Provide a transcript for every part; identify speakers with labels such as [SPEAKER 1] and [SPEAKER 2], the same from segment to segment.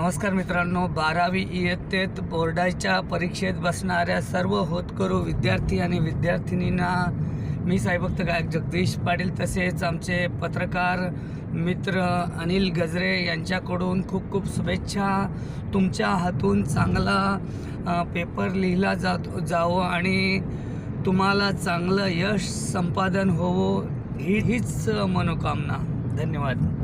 [SPEAKER 1] नमस्कार मित्रांनो बारावी इयत्तेत बोर्डाच्या परीक्षेत बसणाऱ्या सर्व होतकरू विद्यार्थी आणि विद्यार्थिनींना मी साईभक्त गायक जगदीश पाटील तसेच आमचे पत्रकार मित्र अनिल गजरे यांच्याकडून खूप खूप शुभेच्छा. तुमच्या हातून चांगला पेपर लिहिला जात जावो आणि तुम्हाला चांगलं यश संपादन होवो ही हीच मनोकामना. धन्यवाद.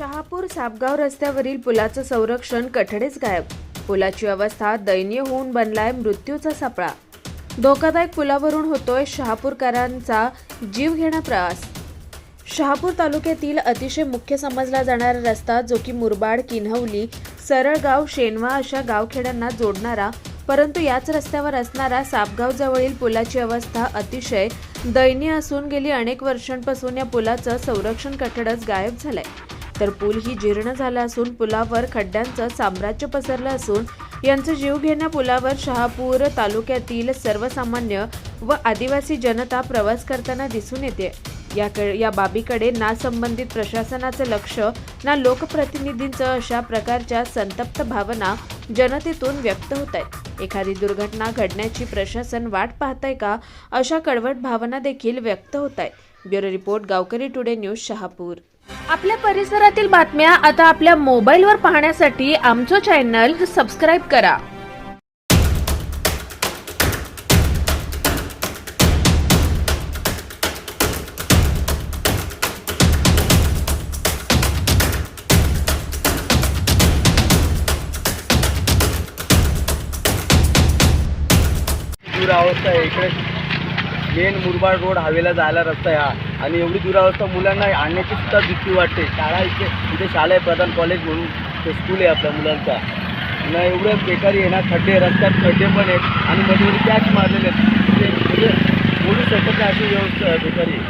[SPEAKER 2] शहापूर सापगाव रस्त्यावरील पुलाचं संरक्षण कठडेच गायब. पुलाची अवस्था दयनीय होऊन बनलाय मृत्यूचा सापळा. धोकादायक पुलावरून होतोय शहापूरकरांचा जीव घेणा प्रवास शहापूर तालुक्यातील अतिशय मुख्य समजला जाणारा रस्ता जो की मुरबाड किन्हवली सरळगाव शेनवा अशा गावखेड्यांना जोडणारा परंतु याच रस्त्यावर असणारा सापगाव जवळील पुलाची अवस्था अतिशय दयनीय असून गेली अनेक वर्षांपासून या पुलाचं संरक्षण कठडच गायब झालंय. तर पूल ही जीर्ण झाला असून पुलावर खड्ड्यांचं साम्राज्य पसरलं असून यांचं जीवघेण्या पुलावर शहापूर तालुक्यातील सर्वसामान्य व आदिवासी जनता प्रवास करताना दिसून येते. याकडे या बाबीकडे ना संबंधित प्रशासनाचं लक्ष ना लोकप्रतिनिधींचं अशा प्रकारच्या संतप्त भावना जनतेतून व्यक्त होत आहेत. एखादी दुर्घटना घडण्याची प्रशासन वाट पाहतंय का अशा कडवट भावना देखील व्यक्त होत आहेत. Bureau report Gaonkari today news Shahapur. आपल्या परिसरातील बातम्या आता आपल्या मोबाईलवर पाहण्यासाठी आमचं चॅनल सबस्क्राईब करा.
[SPEAKER 3] अवस्था आहे. इकडे मेन मुरबाड रोड हवेला जायला रस्ता आहे हा. आणि एवढी दुरावस्था मुलांना आणण्याची सुद्धा भीती वाटते. शाळा इथे इथे शाळा आहे प्रधान कॉलेज म्हणून ते स्कूल आहे आपल्या मुलांचा. ना एवढं बेकारी आहे ना खड्डे रस्त्यात खड्डे पण आहेत आणि मध्ये मध्ये कॅच मारलेले आहेत. ते म्हणजे बोलू शकत नाही अशी व्यवस्था आहे बेकारी आहे.